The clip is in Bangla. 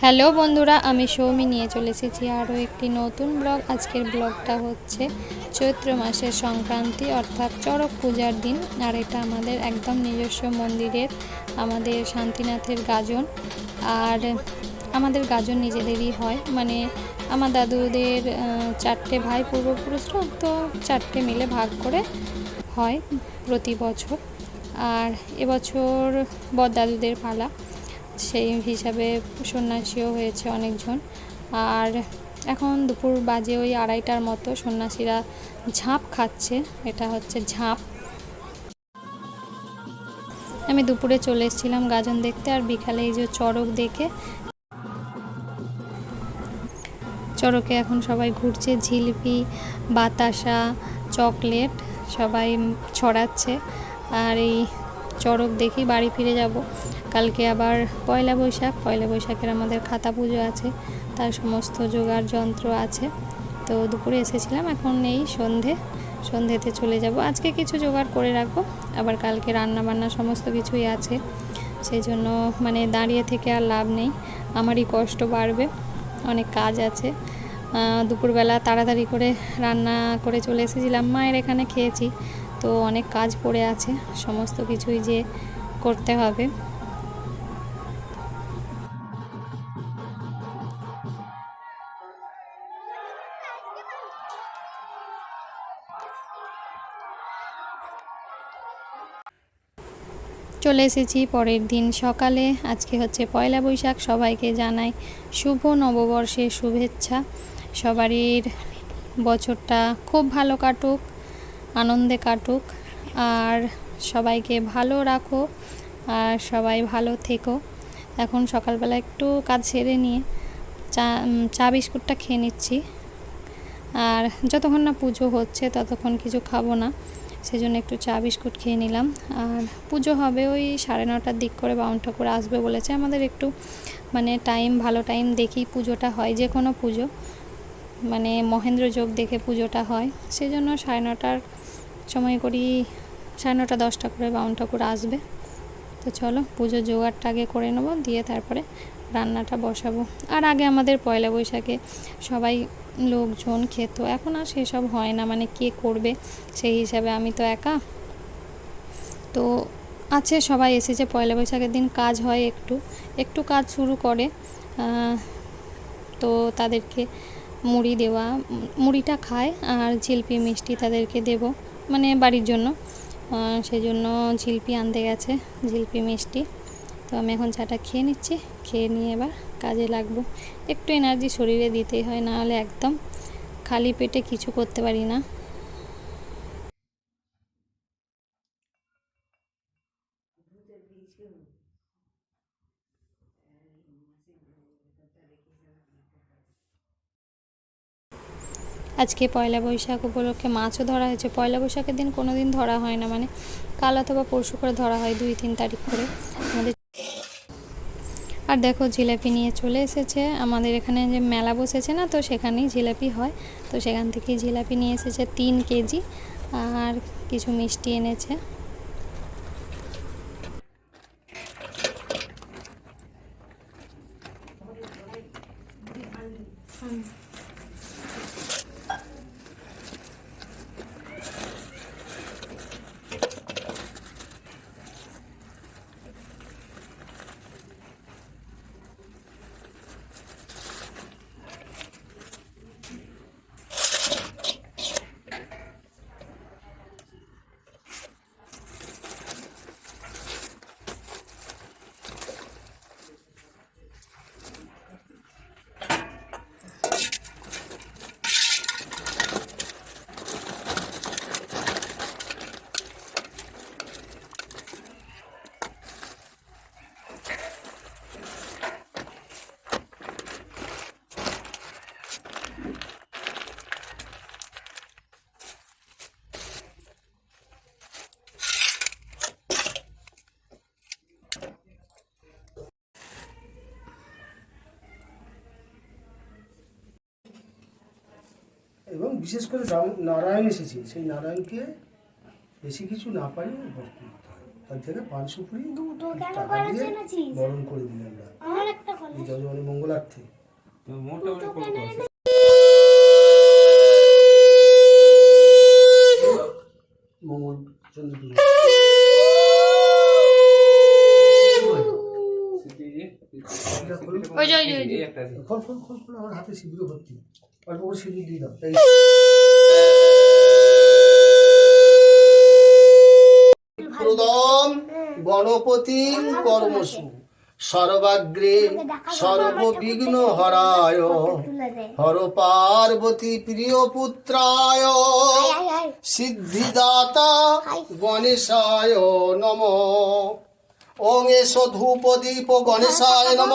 হ্যালো বন্ধুরা আমি সৌমি। নিয়ে চলে এসেছি আরও একটি নতুন ব্লগ। আজকের ব্লগটা হচ্ছে চৈত্র মাসের সংক্রান্তি, অর্থাৎ চড়ক পূজার দিন, আর এটা আমাদের একদম নিজস্ব মন্দিরের, আমাদের শান্তিনাথের গাজন। আর আমাদের গাজন নিজেদেরই হয়। মানে আমার দাদুদের চারটে ভাই পূর্বপুরুষরা তো চারটে মিলে ভাগ করে হয় প্রতি বছর। আর এবছর বড়দাদুদের পালা, সেই হিসাবে সন্ন্যাসীও হয়েছে অনেকজন। আর এখন দুপুর বাজে ওই আড়াইটার মতো, সন্ন্যাসীরা ঝাঁপ খাচ্ছে, এটা হচ্ছে ঝাঁপ। আমি দুপুরে চলে এসেছিলাম গাজন দেখতে, আর বিকালে এই যে চড়ক দেখে, চড়কে এখন সবাই ঘুরছে, ঝিলিপি, বাতাসা, চকলেট সবাই ছড়াচ্ছে, আর এই চড়ক দেখি বাড়ি ফিরে যাব। কালকে আবার পয়লা বৈশাখ, পয়লা বৈশাখের আমাদের খাতা পুজো আছে, তার সমস্ত জোগাড় যন্ত্র আছে। তো দুপুরে এসেছিলাম, এখন এই সন্ধে, সন্ধেতে চলে যাব। আজকে কিছু জোগাড় করে রাখব, আবার কালকে রান্না বান্না সমস্ত কিছুই আছে। সেই জন্য মানে দাঁড়িয়ে থেকে আর লাভ নেই, আমারই কষ্ট বাড়বে, অনেক কাজ আছে। দুপুরবেলা তাড়াতাড়ি করে রান্না করে চলে এসেছিলাম, মায়ের এখানে খেয়েছি। তো অনেক কাজ পড়ে আছে, সমস্ত কিছুই যে করতে হবে। চলে এসেছি পরের দিন সকালে, আজকে হচ্ছে পয়লা বৈশাখ, সবাইকে জানাই শুভ নববর্ষের শুভেচ্ছা। সবারই বছরটা খুব ভালো কাটুক। আনন্দে কাটুক। আর সবাইকে ভালো রাখো। আর সবাই ভালো থেকো। এখন সকালবেলা একটু কাজ সেরে নিয়ে চা চা বিস্কুটটা খেয়ে নিচ্ছি। আর যতক্ষণ না পুজো হচ্ছে ততক্ষণ কিছু খাব না। সেজন্য একটু চা বিস্কুট খেয়ে নিলাম। আর পুজো হবে ওই সাড়ে নটার দিক করে বাউন ঠাকুর আসবে বলেছে। আমাদের একটু মানে টাইম, ভালো টাইম দেখেই পুজোটা হয়। যে কোনো পুজো। মানে মহেন্দ্র যোগ দেখে পুজোটা হয়। সেজন্য সাড়ে নটার সময় করি সাড়ে নটা, দশটা করে বাউন ঠাকুর আসবে। তো চলো, পুজোর জোগাড়টা আগে করে নেব, দিয়ে তারপরে রান্নাটা বসাবো। আর আগে আমাদের পয়লা বৈশাখে সবাই লোকজন, খেত। এখন আর সেসব হয় না মানে কে করবে? সেই হিসাবে আমি তো একা। তো আছে সবাই এসেছে, পয়লা বৈশাখের দিন কাজ হয় একটু। একটু কাজ শুরু করে তো তাদেরকে মুড়ি দেওয়া, মুড়িটা খায়, আর জিলপি মিষ্টি তাদেরকে দেব। মানে বাড়ির জন্য। সেই জন্য ঝিলপি আনতে গেছে, ঝিলপি মিষ্টি। তো আমি এখন চাটা খেয়ে নিচ্ছি, খেয়ে নিয়ে এবার কাজে লাগবো। একটু এনার্জি শরীরে দিতেই হয়, না হলে একদম খালি পেটে কিছু করতে পারি না। আজকে পয়লা বৈশাখ উপলক্ষে মাছও ধরা হয়েছে। পয়লা বৈশাখের দিন কোনো দিন ধরা হয় না মানে কাল অথবা পরশু করে ধরা হয় দুই তিন তারিখ করে। আমাদের আর দেখো, জিলাপি নিয়ে চলে এসেছে। আমাদের এখানে যে মেলা বসেছে না, তো সেখানেই জিলাপি হয়। তো সেখান থেকে জিলাপি নিয়ে এসেছে তিন কেজি। আর কিছু মিষ্টি এনেছে। এবং বিশেষ করে নারায়ণ এসেছে। সেই নারায়ণকে বেশি কিছু না করতে হয়। তার থেকে পান সুপুরি টাকা দিয়ে বরণ করে দিলেন আমরা। আমার একটা কল এই যজমানের মঙ্গলার্থে। মোটামুটি মঙ্গল চন্দ্র ওই যে, ওই যে, ওই যে। এই একটা আছে। খোল খোল খোল আমার হাতে সিঁদুরে ভর্তি। অল্প করে সিঁদুর দিয়ে দাও এই প্রদম গণপতি কর্মসু। সর্বাগ্রে সর্ববিঘ্ন হরায়। হর পার্বতী প্রিয় পুত্রায়। সিদ্ধিদাতা গণেশায় নম। ওং এস ধূপ দীপ গণেশায় নম।